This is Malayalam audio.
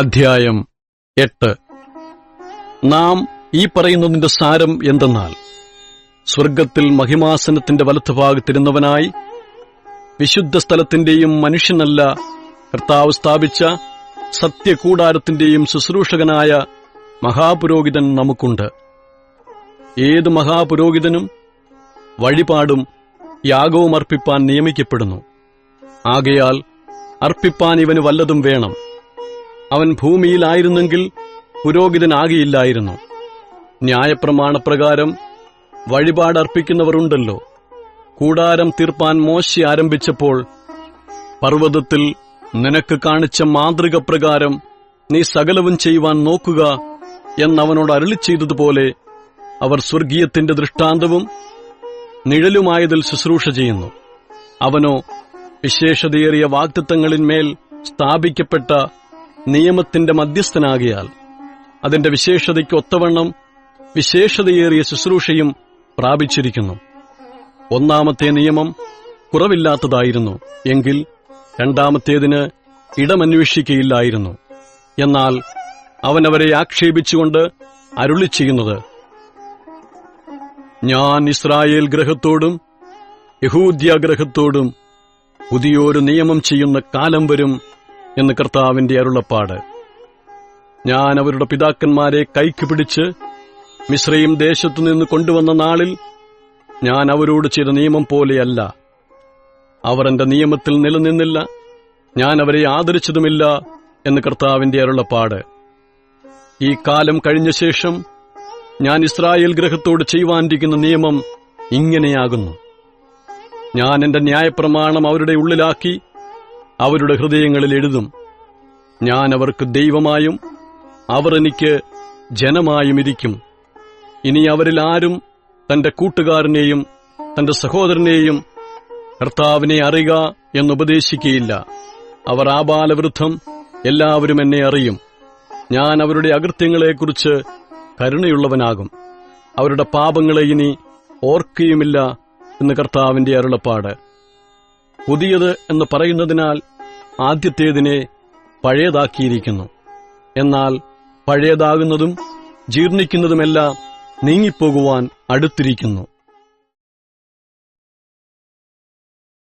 അധ്യായം എട്ട്. നാം ഈ പറയുന്നതിന്റെ സാരം എന്തെന്നാൽ സ്വർഗത്തിൽ മഹിമാസനത്തിന്റെ വലത്തുഭാഗത്തിരുന്നവനായി വിശുദ്ധ സ്ഥലത്തിന്റെയും മനുഷ്യനല്ല കർത്താവ് സ്ഥാപിച്ച സത്യകൂടാരത്തിന്റെയും ശുശ്രൂഷകനായ മഹാപുരോഹിതൻ നമുക്കുണ്ട്. ഏത് മഹാപുരോഹിതനും വഴിപാടും യാഗവും അർപ്പിപ്പാൻ നിയമിക്കപ്പെടുന്നു. ആകയാൽ അർപ്പിപ്പാൻ ഇവന് വല്ലതും വേണം. അവൻ ഭൂമിയിലായിരുന്നെങ്കിൽ പുരോഹിതനാകിയില്ലായിരുന്നു. ന്യായപ്രമാണപ്രകാരം വഴിപാടർപ്പിക്കുന്നവരുണ്ടല്ലോ. കൂടാരം തീർപ്പാൻ മോശി ആരംഭിച്ചപ്പോൾ പർവതത്തിൽ നിനക്ക് കാണിച്ച മാതൃക പ്രകാരം നീ സകലവും ചെയ്യുവാൻ നോക്കുക എന്നവനോട് അരുളി ചെയ്തതുപോലെ അവർ സ്വർഗീയത്തിന്റെ ദൃഷ്ടാന്തവും നിഴലുമായതിൽ ശുശ്രൂഷ ചെയ്യുന്നു. അവനോ വിശേഷതയേറിയ വാക്തത്വങ്ങളിന്മേൽ സ്ഥാപിക്കപ്പെട്ട നിയമത്തിന്റെ മധ്യസ്ഥനാകിയാൽ അതിന്റെ വിശേഷതയ്ക്ക് ഒത്തവണ്ണം വിശേഷതയേറിയ ശുശ്രൂഷയും പ്രാപിച്ചിരിക്കുന്നു. ഒന്നാമത്തെ നിയമം കുറവില്ലാത്തതായിരുന്നു. എങ്കിൽ രണ്ടാമത്തേതിന് ഇടമന്വേഷിക്കയില്ലായിരുന്നു. എന്നാൽ അവനവരെ ആക്ഷേപിച്ചുകൊണ്ട് അരുളി ചെയ്യുന്നത് ഞാൻ ഇസ്രായേൽ ഗ്രഹത്തോടും യഹൂദ്യ ഗ്രഹത്തോടും പുതിയൊരു നിയമം ചെയ്യുന്ന കാലം വരും എന്ന് കർത്താവിന്റെ അരുളപ്പാട്. ഞാൻ അവരുടെ പിതാക്കന്മാരെ കൈക്ക് പിടിച്ച് മിശ്രയും ദേശത്തു നിന്ന് കൊണ്ടുവന്ന നാളിൽ ഞാൻ അവരോട് ചെയ്ത നിയമം പോലെയല്ല. അവർ എന്റെ നിയമത്തിൽ നിലനിന്നില്ല. ഞാൻ അവരെ ആദരിച്ചതുമില്ല എന്ന് കർത്താവിന്റെ അരുളപ്പാട്. ഈ കാലം കഴിഞ്ഞ ശേഷം ഞാൻ ഇസ്രായേൽ ഗ്രഹത്തോട് ചെയ്യുവാനിരിക്കുന്ന നിയമം ഇങ്ങനെയാകുന്നു. ഞാൻ എന്റെ ന്യായപ്രമാണം അവരുടെ ഉള്ളിലാക്കി അവരുടെ ഹൃദയങ്ങളിൽ എഴുതും ഞാൻ അവർക്ക് ദൈവമായും അവർ എനിക്ക് ജനമായും ഇരിക്കും. ഇനി അവരിൽ ആരും തന്റെ കൂട്ടുകാരനെയും തന്റെ സഹോദരനെയും കർത്താവിനെ അറിയുക എന്നുപദേശിക്കുകയില്ല അവർ ആബാലവൃദ്ധം എല്ലാവരും എന്നെ അറിയും. ഞാൻ അവരുടെ അകൃത്യങ്ങളെക്കുറിച്ച് കരുണയുള്ളവനാകും. അവരുടെ പാപങ്ങളെ ഇനി ഓർക്കുകയുമില്ല എന്ന് കർത്താവിന്റെ അരുളപ്പാട്. പുതിയത് എന്ന് പറയുന്നതിനാൽ ആദ്യത്തേതിനെ പഴയതാക്കിയിരിക്കുന്നു. എന്നാൽ പഴയതാകുന്നതും ജീർണിക്കുന്നതുമെല്ലാം നീങ്ങിപ്പോകുവാൻ അടുത്തിരിക്കുന്നു.